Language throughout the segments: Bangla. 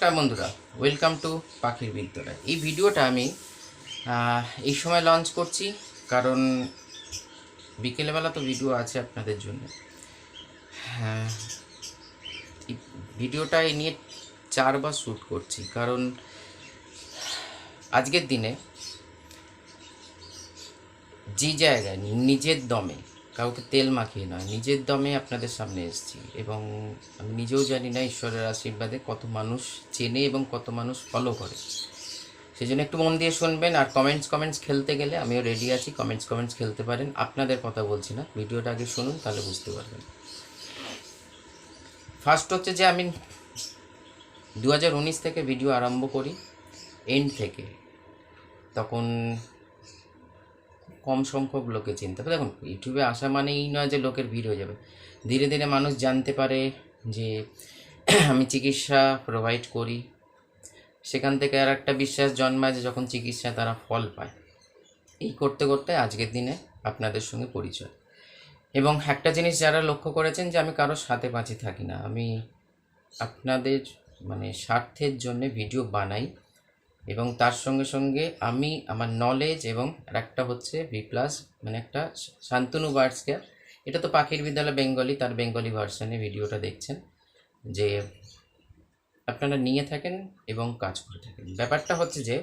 নমস্কার বন্ধুরা ওয়েলকাম টু পাখির বিদ্যালয়। এই ভিডিওটা আমি এই সময় লঞ্চ করছি, কারণ বিকেলবেলা তো ভিডিও আছে আপনাদের জন্য। হ্যাঁ ভিডিওটা এই নিয়ে চারবার শ্যুট করছি, কারণ আজকের দিনে যে জায়গায়, নিজের দমে কাউকে তেল মাখিয়ে নয়, নিজের দমে আপনাদের সামনে এসেছি। এবং আমি নিজেও জানি না ঈশ্বরের আশীর্বাদে কত মানুষ চেনে এবং কত মানুষ ফলো করে। সেই জন্য একটু মন দিয়ে শুনবেন আর কমেন্টস কমেন্টস খেলতে গেলে আমিও রেডি আছি। কমেন্টস কমেন্টস খেলতে পারেন। আপনাদের কথা বলছি না। ভিডিওটা আগে শুনুন, তাহলে বুঝতে পারবেন। ফার্স্ট হচ্ছে যে আমি দু হাজার উনিশ থেকে ভিডিও আরম্ভ করি এন্ড থেকে। তখন কম সংখ্যক লোকে চিনতে পারে দেখুন, ইউটিউবে আসা মানেই নয় যে লোকের ভিড় হয়ে যাবে। ধীরে ধীরে মানুষ জানতে পারে যে আমি চিকিৎসা প্রোভাইড করি। সেখান থেকে আর একটা বিশ্বাস জন্মায় যে যখন চিকিৎসা তারা ফল পায়। এই করতে করতে আজকের দিনে আপনাদের সঙ্গে পরিচয়। এবং একটা জিনিস যারা লক্ষ্য করেছেন যে আমি কারোর সাথে পাঁচি থাকি না, আমি আপনাদের মানে স্বার্থের জন্য ভিডিও বানাই। এবং তার সঙ্গে সঙ্গে আমি আমার নলেজ এবং একটা হচ্ছে ভি প্লাস মানে একটা শান্তনু বার্ডস কেয়ার এটা তো পাখির বিদ্যালয় বেঙ্গলি তার বেঙ্গলি ভার্সনে ভিডিওটা দেখছেন। যে আপনারা নিয়ে থাকেন এবং কাজ করে থাকেন। ব্যাপারটা হচ্ছে যে,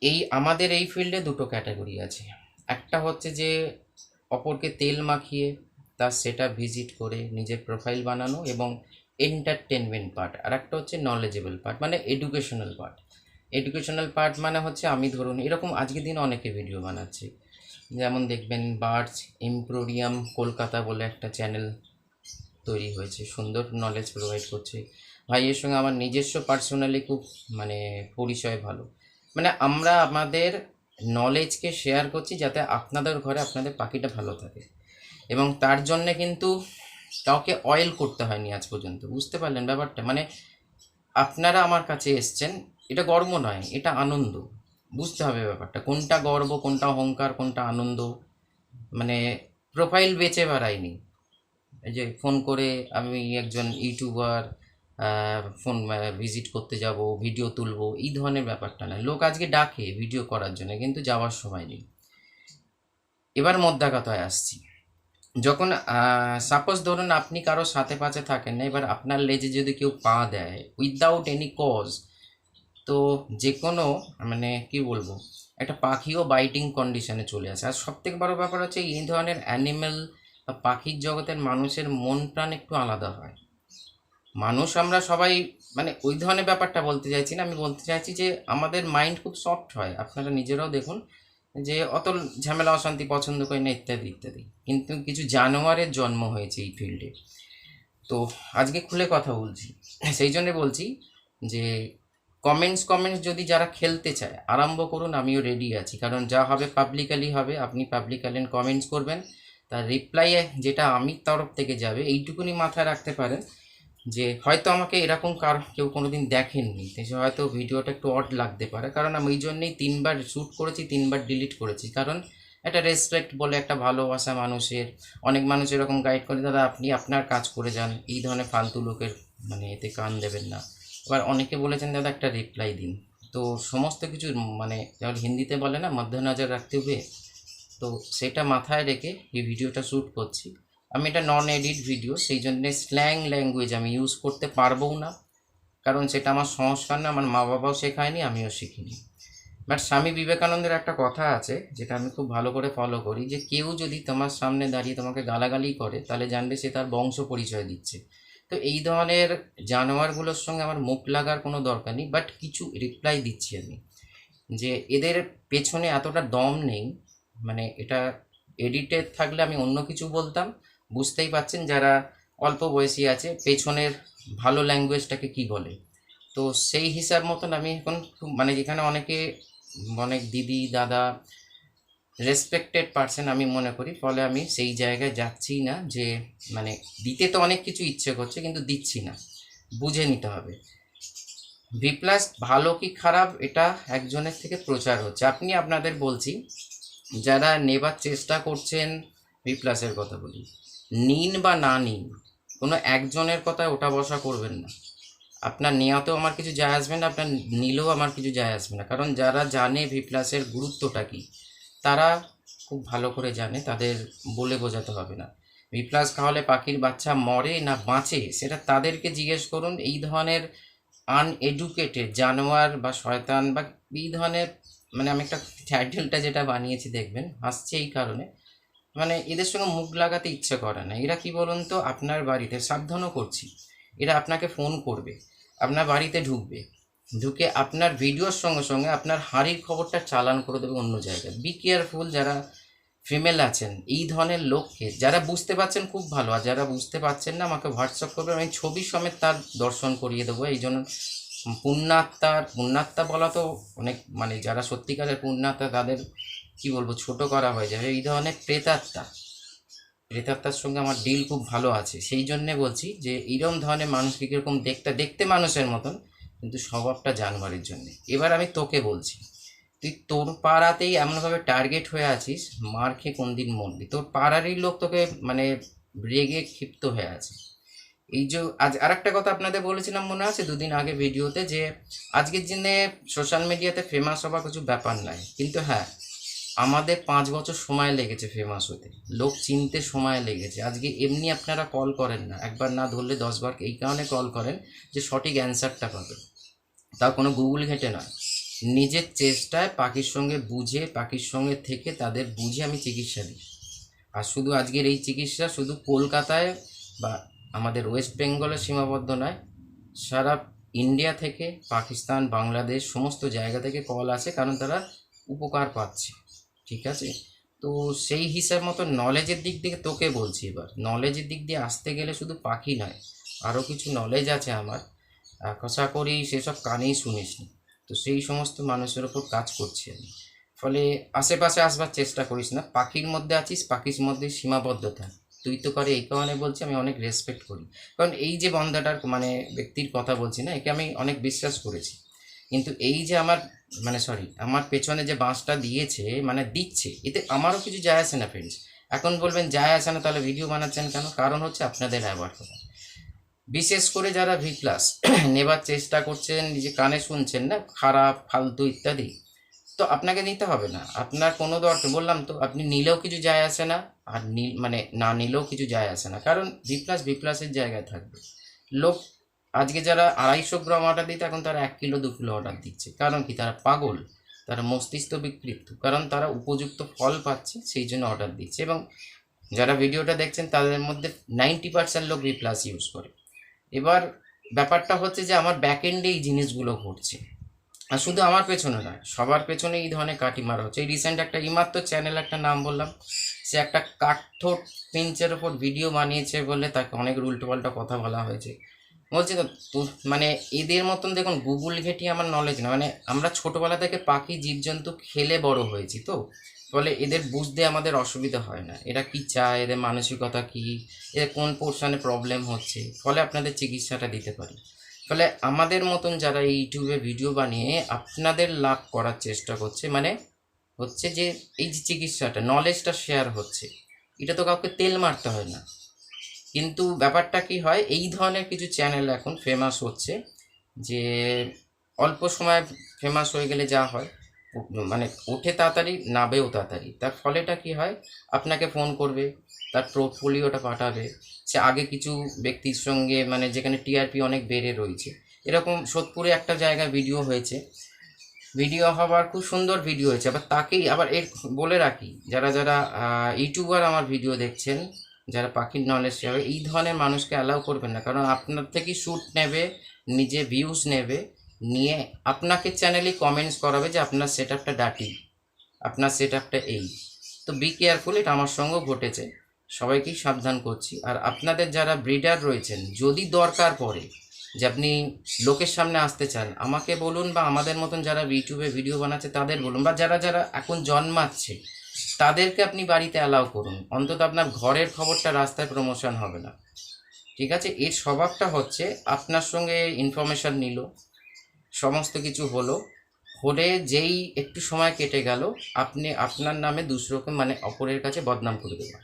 এই আমাদের এই ফিল্ডে দুটো ক্যাটাগরি আছে। একটা হচ্ছে যে, অপরকে তেল মাখিয়ে তার সেটা ভিজিট করে নিজের প্রোফাইল বানানো এবং এন্টারটেনমেন্ট পার্ট আর একটা হচ্ছে নলেজেবল পার্ট মানে এডুকেশনাল পার্ট এডুকেশনাল পার্ট মানে হচ্ছে আমি ধরুন, এরকম আজকের দিন অনেকে ভিডিও বানাচ্ছি। যেমন দেখবেন বার্ডস এমপ্রোরিয়াম কলকাতা বলে একটা চ্যানেল তৈরি হয়েছে, সুন্দর নলেজ প্রোভাইড করছে। ভাইয়ের সঙ্গে আমার নিজস্ব পার্সোনালি খুব মানে পরিচয় ভালো। মানে আমরা আমাদের নলেজকে শেয়ার করছি যাতে আপনাদের ঘরে আপনাদের পাখিটা ভালো থাকে। এবং তার জন্যে কিন্তু কাউকে অয়েল করতে হয়নি আজ পর্যন্ত, বুঝতে পারলেন ব্যাপারটা? মানে আপনারা আমার কাছে এসছেন, এটা গর্ব নয়, এটা আনন্দ, বুঝতে হবে ব্যাপারটা, কোনটা গর্ব, কোনটা অহংকার, কোনটা আনন্দ মানে প্রোফাইল বেচে বেড়াইনি এই যে ফোন করে আমি একজন ইউটিউবার ফোন ভিজিট করতে যাব ভিডিও তুলব, এই ধরনের ব্যাপারটা নয়। লোক আজকে ডাকে ভিডিও করার জন্য, কিন্তু যাওয়ার সময় নেই। এবার কথায় আসছি। যখন সাপোজ ধরুন আপনি কারও সাথে পাশে থাকেন না, এবার আপনার লেজে যদি কেউ পা দেয় উইদাউট এনি কজ তো যে কোনো মানে কি বলব, একটা পাখিও বাইটিং কন্ডিশনে চলে আসে। আর সব থেকে বড়ো ব্যাপার হচ্ছে এই ধরনের অ্যানিমেল বা পাখির জগতের মানুষের মন প্রাণ একটু আলাদা হয়। মানুষ আমরা সবাই মানে ওই ধরনের ব্যাপারটা বলতে চাইছি না, আমি বলতে চাইছি যে আমাদের মাইন্ড খুব সফট হয়। আপনারা নিজেরাও দেখুন যে অত ঝামেলা, অশান্তি পছন্দ করি না, ইত্যাদি ইত্যাদি। কিন্তু কিছু জানোয়ারের জন্ম হয়েছে এই ফিল্ডে। তো আজকে খুলে কথা বলছি। সেই জন্যে বলছি যে কমেন্টস কমেন্টস যদি যারা খেলতে চায়, আরম্ভ করুন, আমিও রেডি আছি। কারণ যা হবে পাবলিকালি হবে, আপনি পাবলিকালি কমেন্টস করবেন। তার রিপ্লাই যেটা আমি তরফ থেকে যাবে, এইটুকুনি মাথায় রাখতে পারেন যে হয়তো আমাকে এরকম কার, কেউ কোনো দিন দেখেননি সে হয়তো ভিডিওটা একটু অড লাগতে পারে। কারণ আমি এই জন্যেই তিনবার শ্যুট করেছি, তিনবার ডিলিট করেছি। কারণ একটা রেসপেক্ট বলে একটা ভালোবাসা মানুষের, অনেক মানুষ এরকম গাইড করে, দাদা, আপনি আপনার কাজ করে যান। এই ধরনের ফালতু লোকের মানে এতে কান দেবেন না। এবার অনেকে বলেছেন, দাদা, একটা রিপ্লাই দিন। তো সমস্ত কিছু মানে যেমন হিন্দিতে বলে না, মধ্য নজর রাখতে হবে। তো সেটা মাথায় রেখে এই ভিডিওটা শ্যুট করছি। আমি এটা নন এডিট ভিডিও সেই জন্যে স্ল্যাং ল্যাঙ্গুয়েজ আমি ইউজ করতে পারবও না। কারণ সেটা আমার সংস্কার না, আমার মা বাবাও শেখায়নি, আমিও শিখিনি। বাট স্বামী বিবেকানন্দের একটা কথা আছে, যেটা আমি খুব ভালো করে ফলো করি, যে কেউ যদি তোমার সামনে দাঁড়িয়ে তোমাকে গালাগালি করে, তাহলে জানবে সে তার বংশ পরিচয় দিচ্ছে। তো এই ধরনের জানোয়ারগুলোর সঙ্গে আমার মুখ লাগার কোনো দরকার নেই বাট কিছু রিপ্লাই দিচ্ছি আমি। যে এদের পেছনে এতটা দম নেই মানে এটা এডিটেড থাকলে আমি অন্য কিছু বলতাম বুঝতেই পাচ্ছেন যারা অল্প বয়সী আছে, পেছনের ভালো ল্যাঙ্গুয়েজটাকে কি বলে। তো সেই হিসাব মতন আমি এখন খুব মানে যেখানে অনেকে, অনেক দিদি, দাদা রেসপেক্টেড পার্সন আমি মনে করি, ফলে আমি সেই জায়গায় যাচ্ছি না যে মানে দিতে তো অনেক কিছু ইচ্ছে করছে, কিন্তু দিচ্ছি না। বুঝে নিতে হবে। প্লাস ভালো কি খারাপ, এটা একজনের থেকে প্রচার হচ্ছে। আপনি আপনাদের বলছি, যারা নেবার চেষ্টা করছেন প্লাসের কথা বলি। নিন বা না নিন, কোনো একজনের কথায় ওটা বসা করবেন না। আপনার নেওয়াতেও আমার কিছু যায় আসবে না, আপনার নিলেও আমার কিছু যায় আসবে না। কারণ যারা জানে ভি প্লাসের গুরুত্বটা কী, তারা খুব ভালো করে জানে, তাদের বলে বোঝাতে হবে না। ভি প্লাস খাওয়ালে পাখির বাচ্চা মরে না বাঁচে, সেটা তাদেরকে জিজ্ঞেস করুন, এই ধরনের আনএডুকেটেড জানোয়ার বা শয়তান বা এই ধরনের মানে আমি একটা টাইটেলটা যেটা বানিয়েছি, দেখবেন হাসছে এই কারণে। মানে এদের সঙ্গে মুখ লাগাতে ইচ্ছে করে না। এরা কি বলুন তো আপনার বাড়িতে সাবধানও করছি। এরা আপনাকে ফোন করবে, আপনার বাড়িতে ঢুকবে, ঢুকে আপনার ভিডিওর সঙ্গে সঙ্গে আপনার হাঁড়ির খবরটা চালান করে দেবে অন্য জায়গায়। বি কেয়ারফুল যারা ফিমেল আছেন, এই ধরনের লোককে, যারা বুঝতে পারছেন খুব ভালো, আর যারা বুঝতে পারছেন না, আমাকে হোয়াটসঅ্যাপ করবে, আমি ছবি সমেত তার দর্শন করিয়ে দেবো। এই জন্য পুণ্যাত্মার, পুণ্যাত্মা বলা তো অনেক মানে যারা সত্যিকারের পুণ্যাত্মা, তাদের কি বলব, ছোট করা হয়ে যাবে। এই ধরনের প্রেতাত্মা, প্রেতাত্মার সঙ্গে আমার ডিল খুব ভালো আছে। সেই জন্যে বলছি যে এইরকম ধরনের মানুষকে কীরকম দেখতে দেখতে মানুষের মতন, কিন্তু স্বভাবটা জানোয়ারের জন্যে। এবার আমি তোকে বলছি, তুই তোর পাড়াতেই এমনভাবে টার্গেট হয়ে আছিস, মার খেয়ে কোন দিন মরবি? তোর পাড়ারই লোক তোকে মানে রেগে ক্ষিপ্ত হয়ে আছে। এই যে, আজ আর একটা কথা আপনাদের বলেছিলাম মনে আছে দুদিন আগে ভিডিওতে যে, আজকের দিনে সোশ্যাল মিডিয়াতে ফেমাস হওয়া কিছু ব্যাপার নাই। কিন্তু হ্যাঁ আমাদের পাঁচ বছর সময় লেগেছে ফেমাস হতে। লোক চিনতে সময় লেগেছে। আজকে এমনি আপনারা কল করেন না। একবার না ধরলে দশবার এই কারণে কল করেন যে সঠিক অ্যান্সারটা পাবেন। তাও কোনো গুগল ঘেঁটে নয়। নিজের চেষ্টায় পাখির সঙ্গে বুঝে, পাখির সঙ্গে থেকে তাদের বুঝে আমি চিকিৎসা দিই আর শুধু আজকের এই চিকিৎসা, শুধু কলকাতায় বা আমাদের ওয়েস্ট বেঙ্গলে সীমাবদ্ধ নয়, সারা ইন্ডিয়া থেকে পাকিস্তান, বাংলাদেশ, সমস্ত জায়গা থেকে কল আসে, কারণ তারা উপকার পাচ্ছে। ঠিক আছে? তো সেই হিসাব মতো নলেজের দিক থেকে তোকে বলছি এবার। নলেজের দিক দিয়ে আসতে গেলে শুধু পাখি নয় আরও কিছু নলেজ আছে আমার। আশা করি সেসব কানেই শুনিসনি তো সেই সমস্ত মানুষের ওপর কাজ করছি আমি। ফলে আশেপাশে আসবার চেষ্টা করিস না। পাখির মধ্যে আছিস, পাখির মধ্যে সীমাবদ্ধতা। তুই তো করে এই কারণে বলছি আমি অনেক রেসপেক্ট করি। কারণ এই যে বন্ধাটার মানে ব্যক্তির কথা বলছি না, একে আমি অনেক বিশ্বাস করেছি। কিন্তু এই যে আমার মানে সরি আমার পেছনে যে বাঁশটা দিয়েছে মানে দিচ্ছে, এতে আমারও কিছু যায় আসে না ফ্রেন্ডস এখন বলবেন যায় আসে না, তাহলে ভিডিও বানাচ্ছেন কেন? কারণ হচ্ছে আপনাদের অ্যাওয়ার্ড বিশেষ করে যারা ভি প্লাস নেবার চেষ্টা করছেন, নিজে কানে শুনছেন না, খারাপ, ফালতু ইত্যাদি, তো আপনাকে নিতে হবে না। আপনার কোনো দরকার বললাম তো, আপনি নিলেও কিছু যায় আসে না, আর মানে না নিলেও কিছু যায় আসে না। কারণ ভি প্লাস ভি প্লাসের জায়গায় থাকবে। লোক আজকে যারা আড়াইশো গ্রাম অর্ডার দিত এখন তারা এক কিলো, দু কিলো অর্ডার দিচ্ছে। কারণ কি? তারা পাগল। তারা মস্তিষ্ক বিকৃত কারণ তারা উপযুক্ত ফল পাচ্ছে, সেই জন্য অর্ডার দিচ্ছে। এবং যারা ভিডিওটা দেখছেন, তাদের মধ্যে নাইনটি পার্সেন্ট লোক ভি প্লাস ইউজ করে। এবার ব্যাপারটা হচ্ছে যে, আমার ব্যাক এন্ডে এই জিনিসগুলো ঘটছে। আর শুধু আমার পেছনে নয়, সবার পেছনে এই ধরনের কাটি মারা হচ্ছে। এই রিসেন্ট একটা ইমাত্র চ্যানেল একটা নাম বললাম, সে একটা কাঠোট পিঞ্চের ওপর ভিডিও বানিয়েছে বলে তাকে অনেক উল্টোপাল্টা কথা বলা হয়েছে। বলছি তো মানে এদের মতন দেখুন, গুগল ঘেঁটি আমার নলেজ না। মানে আমরা ছোটোবেলা থেকে পাখি, জীবজন্তু খেলে বড় হয়েছি তো। ফলে এদের বুঝতে আমাদের অসুবিধা হয় না। এরা কি চায়, এদের মানসিকতা কি এদের কোন পোর্শনে প্রবলেম হচ্ছে? ফলে আপনাদের চিকিৎসাটা দিতে পারি। ফলে আমাদের মতন যারা ইউটিউবে ভিডিও বানিয়ে আপনাদের লাভ করার চেষ্টা করছে মানে হচ্ছে যে এই যে চিকিৎসাটা নলেজটা শেয়ার হচ্ছে, এটা তো কাউকে তেল মারতে হয় না। কিন্তু ব্যাপারটা কি হয়, এই ধরনের কিছু চ্যানেল এখন ফেমাস হচ্ছে যে অল্প সময় ফেমাস হয়ে গেলে যা হয় মানে ওঠে তাড়াতাড়ি, নাবেও তাড়াতাড়ি। তার ফলেটা কি হয়, আপনাকে ফোন করবে, তার পোর্টফোলিওটা পাঠাবে, সে আগে কিছু ব্যক্তির সঙ্গে মানে যেখানে টিআরপি অনেক বেড়ে রয়েছে। এরকম সোদপুরে একটা জায়গায় ভিডিও হয়েছে। ভিডিও হবার খুব সুন্দর ভিডিও হয়েছে। আবার তাকেই, আবার এর, বলে রাখি, যারা যারা ইউটিউবার আমার ভিডিও দেখছেন যারা পাখির নলেজ শেয়ার এই ধরনের মানুষকে অ্যালাউ করবেন না। কারণ আপনার থেকে শ্যুট নেবে, নিজে ভিউজ নেবে, নিয়ে আপনাকে চ্যানেলে কমেন্টস করাবে যে আপনার সেট আপটা ডাটি আপনার সেট আপটা এই। তো বি কেয়ারফুল এটা আমার সঙ্গেও ঘটেছে। সবাইকেই সাবধান করছি। আর আপনাদের যারা ব্রিডার রয়েছেন, যদি দরকার পড়ে, যে আপনি লোকের সামনে আসতে চান, আমাকে বলুন বা আমাদের মতন যারা ইউটিউবে ভিডিও বানাচ্ছে, তাদের বলুন। বা যারা যারা এখন জন্মাচ্ছে তাদেরকে আপনি বাড়িতে অ্যালাউ করুন। অন্তত আপনার ঘরের খবরটা রাস্তায় প্রমোশন হবে না। ঠিক আছে? এর স্বভাবটা হচ্ছে, আপনার সঙ্গে ইনফরমেশন নিল, সমস্ত কিছু হলো হলে যেই একটু সময় কেটে গেল, আপনি আপনার নামে দুসরোকে মানে অপরের কাছে বদনাম করে দেবেন।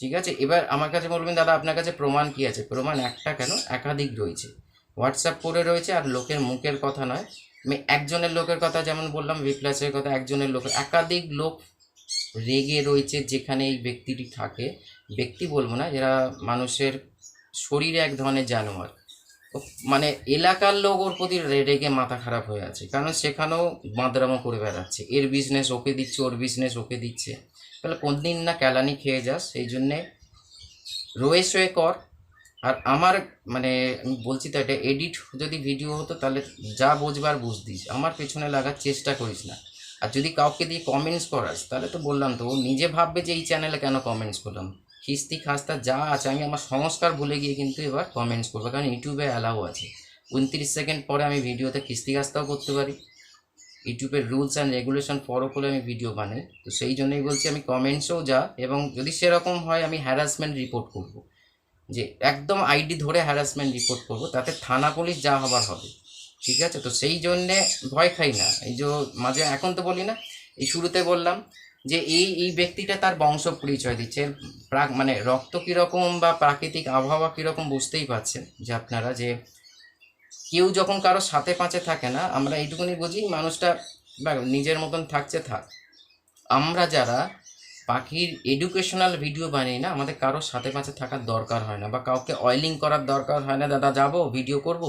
ঠিক আছে? এবার আমার কাছে বলবেন, দাদা, আপনার কাছে প্রমাণ কি আছে? প্রমাণ একটা কেন? একাধিক রয়েছে। হোয়াটসঅ্যাপ করে রয়েছে, আর লোকের মুখের কথা নয়। আমি একজনের লোকের কথা যেমন বললাম ভিপ্লাসের কথা, একজনের লোকের, একাধিক লোক রেগে রয়েছে যেখানে এই ব্যক্তিটি থাকে। ব্যক্তি বলব না, যারা মানুষের শরীরে এক ধরনের জানোয়ার। মানে এলাকার লোক ওর প্রতি রেগে মাথা খারাপ হয়ে আছে, কারণ সেখানেও বাঁদরামো করে বেড়াচ্ছে। এর বিজনেস ওকে দিচ্ছে, ওর বিজনেস ওকে দিচ্ছে। তাহলে কোন দিন না ক্যালানি খেয়ে যাস, সেই জন্যে রয়ে শোয়ে কর। আর আমার মানে আমি বলছি তো এটা এডিট যদি ভিডিও হতো তাহলে যা বুঝবার বুঝদিস আমার পেছনে লাগার চেষ্টা করিস না। আর যদি কাউকে দিয়ে কমেন্টস করাস, তাহলে তো বললাম তো, ও নিজে ভাববে যে এই চ্যানেলে কেন কমেন্টস করলাম। খিস্তি খাস্তা যা আছে, আমি আমার সংস্কার ভুলে গিয়ে কিন্তু এবার কমেন্টস করব, কারণ ইউটিউবে অ্যালাউ আছে। উনত্রিশ সেকেন্ড পরে আমি ভিডিওতে খিস্তি খাস্তাও করতে পারি। ইউটিউবের রুলস অ্যান্ড রেগুলেশন ফলো করে আমি ভিডিও বানাই। তো সেই জন্যই বলছি, আমি কমেন্টসও যা, এবং যদি সেরকম হয়, আমি হ্যারাসমেন্ট রিপোর্ট করব। যে একদম আইডি ধরে হ্যারাসমেন্ট রিপোর্ট করব, তাতে থানা পুলিশ যা হবার হবে। ঠিক আছে? তো সেই জন্যে ভয় খাই না। এই যে মাঝে এখন তো বলি না, এই শুরুতে বললাম যে এই এই ব্যক্তিটা তার বংশ পরিচয় দিচ্ছে। প্রাক মানে রক্ত কীরকম বা প্রাকৃতিক আবহাওয়া কীরকম বুঝতেই পারছেন যে আপনারা যে কেউ যখন কারও সাথে পাঁচে থাকে না, আমরা এইটুকুনি বুঝি, মানুষটা নিজের মতন থাকছে থাক। আমরা যারা পাখির এডুকেশনাল ভিডিও বানাই না, আমাদের কারোর সাথে পাঁচে থাকার দরকার হয় না বা কাউকে অয়েলিং করার দরকার হয় না, দাদা, যাব ভিডিও করব?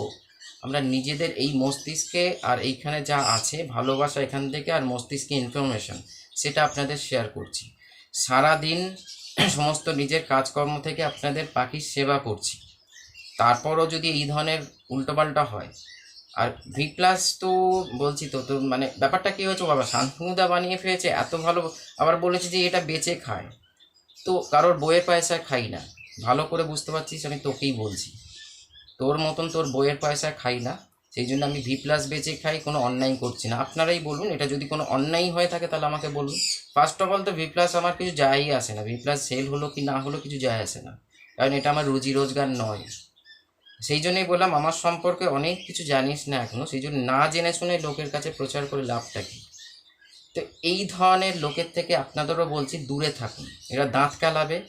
আমরা নিজেদের এই মস্তিষ্কে আর এইখানে যা আছে, ভালোবাসা এখান থেকে আর মস্তিষ্কে ইনফরমেশন সেটা আপনাদের শেয়ার করছি। সারাদিন সমস্ত নিজের কাজকর্ম থেকে আপনাদের পাখির সেবা করছি। তারপরও যদি এই ধরনের উল্টোপাল্টা হয়, আর ভি প্লাস তো বলছি তো তো মানে ব্যাপারটা কী হয়েছে বাবা? শান্তনুদা বানিয়ে ফেলেছে, এত ভালো আবার বলেছে যে এটা বেচে খায়। তো কারোর বইয়ের পয়সায় খাই না। ভালো করে বুঝতে পারছিস, আমি তোকেই বলছি। তোর মতন তোর বইয়ের পয়সা খাই না, সেই জন্য আমি ভি প্লাস বেচে খাই, কোনো অন্যায় করছি না। আপনারাই বলুন, এটা যদি কোনো অন্যায় হয়ে থাকে তাহলে আমাকে বলুন। ফার্স্ট অফ অল তো ভি প্লাস আমার কিছু যায়ই আসে না। ভি প্লাস সেল হলো কি না হলো কিছু যায় আসে না। কারণ এটা আমার রুজি রোজগার নয়। সেই জন্যই বললাম, আমার সম্পর্কে অনেক কিছু জানিস না এখনও সেই জন্য না জেনে শুনে লোকের কাছে প্রচার করে লাভটা কি? তো এই ধরনের লোকের থেকে আপনাদেরও বলছি, দূরে থাকুন। এরা দাঁত কালাবে,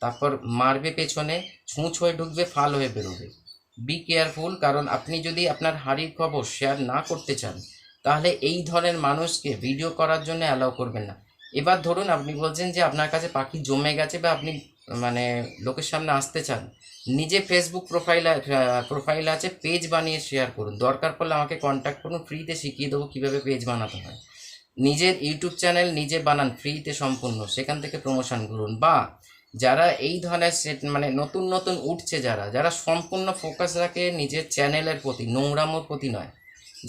তারপর মারবে পেছনে, ছুঁচ হয়ে ঢুকবে, ফাল হয়ে বেরোবে। বি কেয়ারফুল কারণ আপনি যদি আপনার হাড়ির খবর শেয়ার না করতে চান, তাহলে এই ধরনের মানুষকে ভিডিও করার জন্য অ্যালাউ করবেন না। এবার ধরুন আপনি বলছেন যে আপনার কাছে পাখি জমে গেছে বা আপনি মানে লোকের সামনে আসতে চান, নিজে ফেসবুক প্রোফাইল প্রোফাইল আছে পেজ বানিয়ে শেয়ার করুন। দরকার পড়লে আমাকে কন্ট্যাক্ট করুন ফ্রিতে শিখিয়ে দেবো কীভাবে পেজ বানাতে হয়। নিজের ইউটিউব চ্যানেল নিজে বানান ফ্রিতে সম্পূর্ণ। সেখান থেকে প্রমোশন করুন বা যারা এই ধরনের মানে নতুন নতুন উঠছে যারা যারা সম্পূর্ণ ফোকাস রাখে নিজের চ্যানেলের প্রতি, নোংরামোর প্রতি নয়।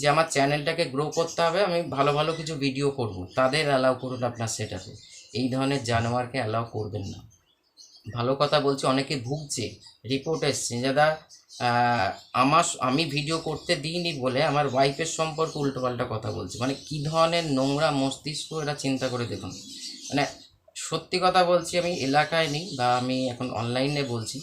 যে আমার চ্যানেলটাকে গ্রো করতে হবে, আমি ভালো ভালো কিছু ভিডিও করব। তাদের অ্যালাউ করুন আপনার সেটাতে এই ধরনের জানোয়ারকে অ্যালাউ করবেন না। ভালো কথা বলছি, অনেকে ভুগছে রিপোর্ট এসছে দাদা আমার আমি ভিডিও করতে দিইনি বলে আমার ওয়াইফের সম্পর্কে উল্টোপাল্টা কথা বলছে। মানে কী ধরনের নোংরা মস্তিষ্ক, এটা চিন্তা করে দেখুন। মানে সত্যি কথা বলছি, আমি এলাকায় নেই বা আমি এখন অনলাইনে বলছি।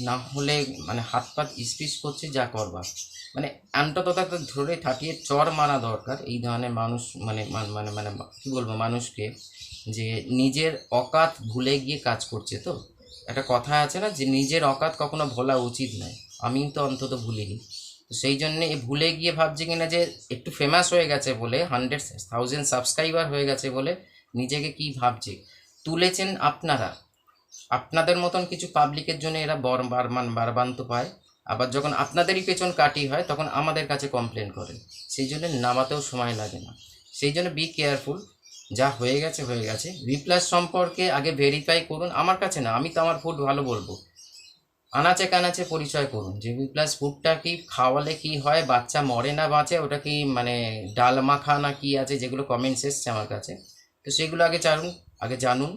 না হলে মানে হাত পাত ইস্পিস করছে যা করবার। মানে অন্তত তাকে ধরে থাকিয়ে চর মারা দরকার। এই ধরনের মানুষ মানে মানে মানে কী বলব মানুষকে যে নিজের অকাত ভুলে গিয়ে কাজ করছে তো। একটা কথা আছে না যে নিজের অকাত কখনো ভোলা উচিত নয়। আমি তো অন্তত ভুলিনি। তো সেই জন্যে ভুলে গিয়ে ভাবছে কিনা যে একটু ফেমাস হয়ে গেছে বলে হান্ড্রেড থাউজেন্ড সাবস্ক্রাইবার হয়ে গেছে বলে নিজেকে কি ভাবছে? তুলেছেন আপনারা। আপনাদের মতন কিছু পাবলিকের জন্য এরা বর বারমান বারবান্ত পায়। আবার যখন আপনাদেরই পেছন কাটি হয়, তখন আমাদের কাছে কমপ্লেন করে সেই জন্য নামাতেও সময় লাগে না। সেই জন্য বি কেয়ারফুল যা হয়ে গেছে হয়ে গেছে। ভি প্লাস সম্পর্কে আগে ভেরিফাই করুন। আমার কাছে না, আমি তো আমার ফুড ভালো বলব। আনাচে কানাচে পরিচয় করুন। যে প্লাস ফুডটা কি, খাওয়ালে কি হয়, বাচ্চা মরে না বাঁচে, ওটা কি মানে ডাল মাখা না কি আছে, যেগুলো কমেন্টস এসছে আমার কাছে। তো সেগুলো আগে জানুন আগে জানুন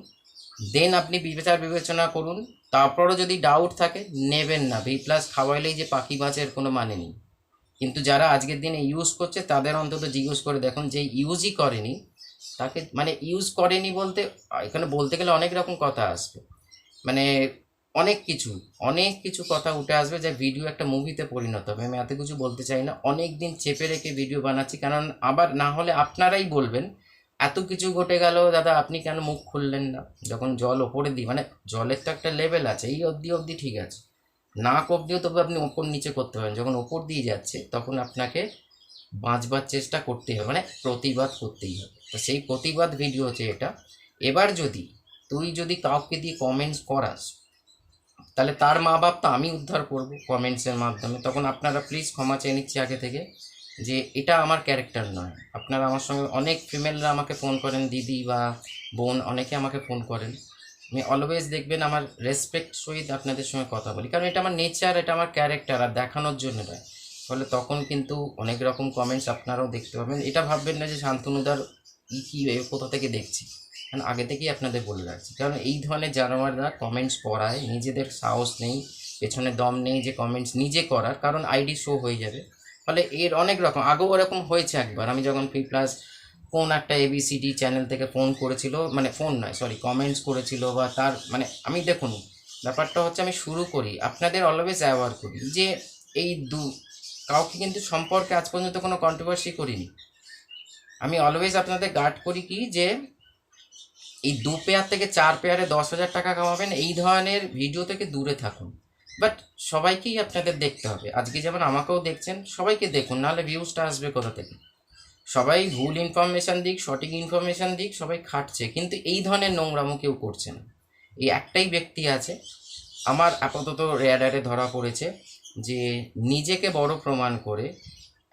দেন আপনি বিচার বিবেচনা করুন, তারপরও যদি ডাউট থাকে, নেবেন না। ভি প্লাস খাওয়াইলেই যে পাখি বাঁচের কোনো মানে নেই। কিন্তু যারা আজকের দিনে ইউজ করছে, তাদের অন্তত জিজ্ঞেস করে দেখুন, যে ইউজই করেনি, তাকে মানে ইউজ করেনি বলতে, এখানে বলতে গেলে অনেক রকম কথা আসবে। মানে অনেক কিছু অনেক কিছু কথা উঠে আসবে যে ভিডিও একটা মুভিতে পরিণত হবে। আমি এত কিছু বলতে চাই না। অনেক দিন চেপে রেখে ভিডিও বানাচ্ছি, কারণ আবার না হলে আপনারাই বলবেন এত কিছু ঘটে গেল, দাদা, আপনি কেন মুখ খুললেন না? যখন জল ওপরে দিই মানে জলের তো একটা লেভেল আছে, এই অবধি অবধি ঠিক আছে। নাক অব্দিও তবে আপনি ওপর নিচে করতে পারেন। যখন ওপর দিয়ে যাচ্ছে, তখন আপনাকে বাঁচবার চেষ্টা করতেই হবে মানে প্রতিবাদ করতেই হবে। তো সেই প্রতিবাদ ভিডিও হচ্ছে এটা। এবার যদি তুই যদি কাউকে দিয়ে কমেন্টস করাস, তাহলে তার মা বাপ তো আমি উদ্ধার করব কমেন্টসের মাধ্যমে। তখন আপনারা প্লিজ ক্ষমা চেয়ে নিচ্ছি আগে থেকে। যে এটা আমার ক্যারেক্টার নয়। আপনারা আমার সঙ্গে অনেক ফিমেলরা আমাকে ফোন করেন, দিদি বা বোন, অনেকে আমাকে ফোন করেন। আমি অলওয়েজ দেখবেন আমার রেসপেক্ট সহিত আপনাদের সঙ্গে কথা বলি। কারণ এটা আমার নেচার এটা আমার ক্যারেক্টার আর দেখানোর জন্য নয়। ফলে তখন কিন্তু অনেক রকম কমেন্টস আপনারাও দেখতে পাবেন। এটা ভাববেন না যে শান্তনুদার ই কী কোথা থেকে দেখছি? কারণ আগে থেকেই আপনাদের বলে রাখছি। কারণ এই ধরনের জানোয়াররা কমেন্টস করায় নিজেদের সাহস নেই, পেছনে দম নেই যে কমেন্টস নিজে করার। কারণ আইডি শো হয়ে যাবে। ফলে এর অনেক রকম, আগেও ওরকম হয়েছে একবার। আমি যখন পি প্লাস কোন একটা এবিসিডি চ্যানেল থেকে ফোন করেছিল মানে ফোন নয় সরি কমেন্টস করেছিল বা তার মানে আমি দেখুন, ব্যাপারটা হচ্ছে আমি শুরু করি, আপনাদের অলওয়েজ অ্যাওয়ার করি যে এই দু, কাউকে কিন্তু সম্পর্কে আজ পর্যন্ত কোনো কন্ট্রোভার্সি করিনি। আমি অলওয়েজ আপনাদের গার্ড করি কি যে এই দু পেয়ার থেকে চার পেয়ারে দশ হাজার টাকা কামাবেন, এই ধরনের ভিডিও থেকে দূরে থাকুন। বাট সবাইকেই আপনাদের দেখতে হবে। আজকে যেমন আমাকেও দেখছেন, সবাইকে দেখুন, নাহলে ভিউজটা আসবে কোথা থেকে? সবাই ভুল ইনফরমেশান দিক, সঠিক ইনফরমেশান দিক, সবাই খাটছে। কিন্তু এই ধরনের নোংরামো কেউ করছে না। এই একটাই ব্যক্তি আছে, আমার আপাতত রেয়াডারে ধরা পড়েছে যে নিজেকে বড় প্রমাণ করে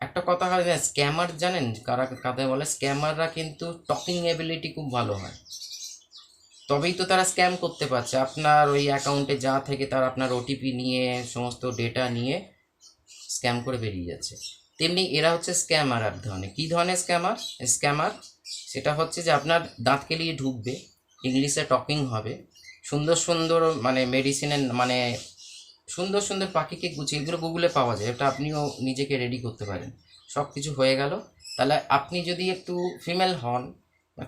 একটা কথা হয় স্ক্যামার জানেন? কারা কাদের বলে? স্ক্যামাররা কিন্তু টকিং এবিলিটি খুব ভালো হয়। তবেই তো তারা স্ক্যাম করতে পারছে। আপনার ওই অ্যাকাউন্টে যা থেকে তার আপনার ওটিপি নিয়ে, সমস্ত ডেটা নিয়ে স্ক্যাম করে বেরিয়ে যাচ্ছে। তেমনি এরা হচ্ছে স্ক্যামার এক ধরনের কী ধরনের স্ক্যামার স্ক্যামার সেটা হচ্ছে যে আপনার দাঁত কেলিয়ে ঢুকবে ইংলিশে টকিং হবে, সুন্দর সুন্দর মানে মেডিসিনের মানে সুন্দর সুন্দর পাখিকে গুছিয়ে, এগুলো গুগলে পাওয়া যায়। এটা আপনিও নিজেকে রেডি করতে পারেন। সব কিছু হয়ে গেল। তাহলে আপনি যদি একটু ফিমেল হন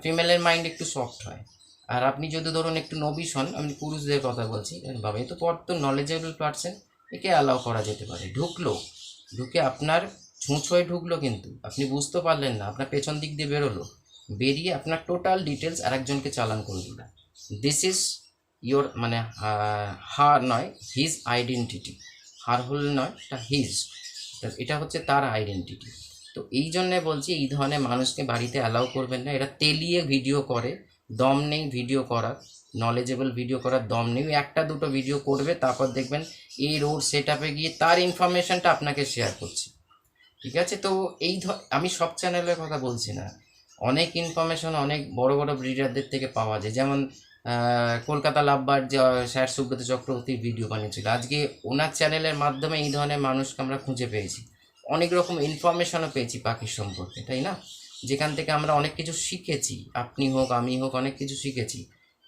ফিমেলের মাইন্ড একটু সফট হয় আর আপনি যদি ধরুন একটু নবিশ হন, আমি পুরুষদের কথা বলছি বাবা এই তো পর তো নলেজেবল পারসন একে অ্যালাউ করা যেতে পারে। ঢুকলো, ঢুকে আপনার ছুঁচ হয়ে ঢুকলো কিন্তু, আপনি বুঝতে পারলেন না, আপনার পেছন দিক দিয়ে বেরোলো, বেরিয়ে আপনার টোটাল ডিটেলস আরেকজনকে চালান করে দিল। দিস ইজ ইয়োর মানে হার নয় হিজ আইডেন্টিটি হার হল নয়, এটা হিজ এটা হচ্ছে তার আইডেন্টিটি তো এই জন্যে বলছি, এই ধরনের মানুষকে বাড়িতে অ্যালাউ করবেন না, এরা তেলিয়ে ভিডিও করে দম নেই ভিডিও করার নলেজেবল ভিডিও করার দম নেই। একটা দুটো ভিডিও করবে, তারপর দেখবেন এই রোড সেট গিয়ে তার ইনফরমেশনটা আপনাকে শেয়ার করছে। ঠিক আছে? তো এই আমি সব চ্যানেলের কথা বলছি না। অনেক ইনফরমেশন অনেক বড় বড় ব্রিডারদের থেকে পাওয়া যায়। যেমন কলকাতা লাভবার যে স্যার সুব্রত চক্রবর্তীর ভিডিও বানিয়েছিল। আজকে ওনার চ্যানেলের মাধ্যমে এই ধরনের মানুষকে আমরা খুঁজে পেয়েছি। অনেক রকম ইনফরমেশনও পেয়েছি পাখির সম্পর্কে, তাই না? যেখান থেকে আমরা অনেক কিছু শিখেছি, আপনি হোক, আমি হোক, অনেক কিছু শিখেছি।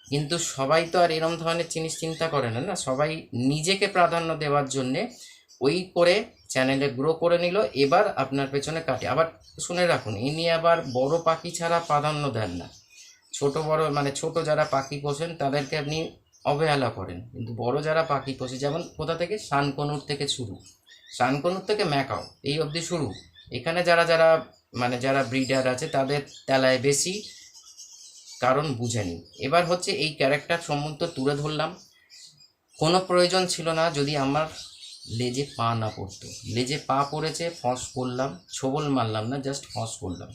কিন্তু সবাই তো আর এরম ধরনের জিনিস চিন্তা করে না না? সবাই নিজেকে প্রাধান্য দেওয়ার জন্যে ওই করে চ্যানেলে গ্রো করে নিল, এবার আপনার পেছনে কাটে। আবার শুনে রাখুন, ইনি আবার বড় পাখি ছাড়া প্রাধান্য দেন না। ছোট, বড় মানে ছোট যারা পাখি পোষেন, তাদেরকে আপনি অবহেলা করেন। কিন্তু বড় যারা পাখি পোষে, যেমন কোথা থেকে? শানকনুর থেকে শুরু। শানকনুর থেকে ম্যাকাও, এই অবধি শুরু। এখানে যারা যারা মানে যারা ব্রিডার আছে, তাদের তেলায় বেশি কারণ বুঝে নিন এবার হচ্ছে এই ক্যারেক্টার সম্বন্ধে তুলে ধরলাম। কোনো প্রয়োজন ছিল না, যদি আমার লেজে পা না পড়তো। লেজে পা পড়েছে, ফস করলাম, ছোবল মারলাম না জাস্ট ফস করলাম।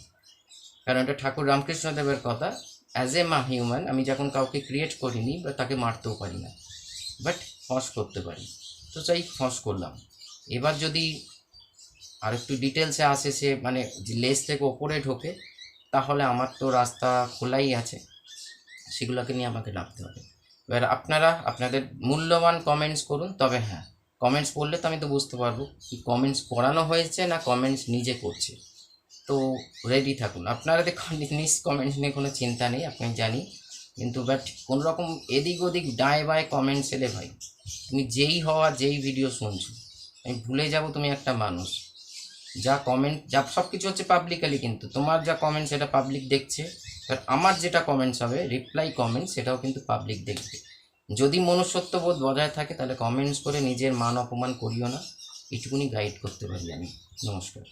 কারণ এটা ঠাকুর রামকৃষ্ণদেবের কথা। অ্যাজ এ মা হিউম্যান আমি যখন কাউকে ক্রিয়েট করিনি, বা তাকে মারতেও পারি না। বাট ফস করতে পারি। তো চাই ফস করলাম। এবার যদি আর একটু ডিটেলসে আসে সে মানে লেস থেকে ওপরে ঢোকে, তাহলে আমার তো রাস্তা খোলাই আছে, সেগুলোকে নিয়ে আমাকে নামতে হবে। এবার আপনারা, আপনাদের মূল্যবান কমেন্টস করুন, তবে হ্যাঁ কমেন্টস পড়লে তো আমি তো বুঝতে পারব কি কমেন্টস করানো হয়েছে না কমেন্টস নিজে করছে। তো রেডি থাকুন। আপনারা দেখুন, নিজ কমেন্টস নিয়ে কোনো চিন্তা নেই, আপনি জানি। কিন্তু বাট কোনো রকম এদিক ওদিক ডায় বায় কমেন্টস এলে ভাই, তুমি যেই হওয়া, যেই ভিডিও শুনছো, আমি ভুলে যাব তুমি একটা মানুষ। যা কমেন্ট যা সব কিছু হচ্ছে পাবলিকালি কিন্তু। তোমার যা কমেন্ট সেটা পাবলিক দেখছে। আর আমার যেটা কমেন্টস হবে রিপ্লাই কমেন্ট সেটাও কিন্তু পাবলিক দেখবে। যদি মনুষ্যত্ববোধ বজায় থাকে, তাহলে কমেন্টস করে নিজের মান অপমান করিও না। এইটুকুনি গাইড করতে পারি আমি। নমস্কার।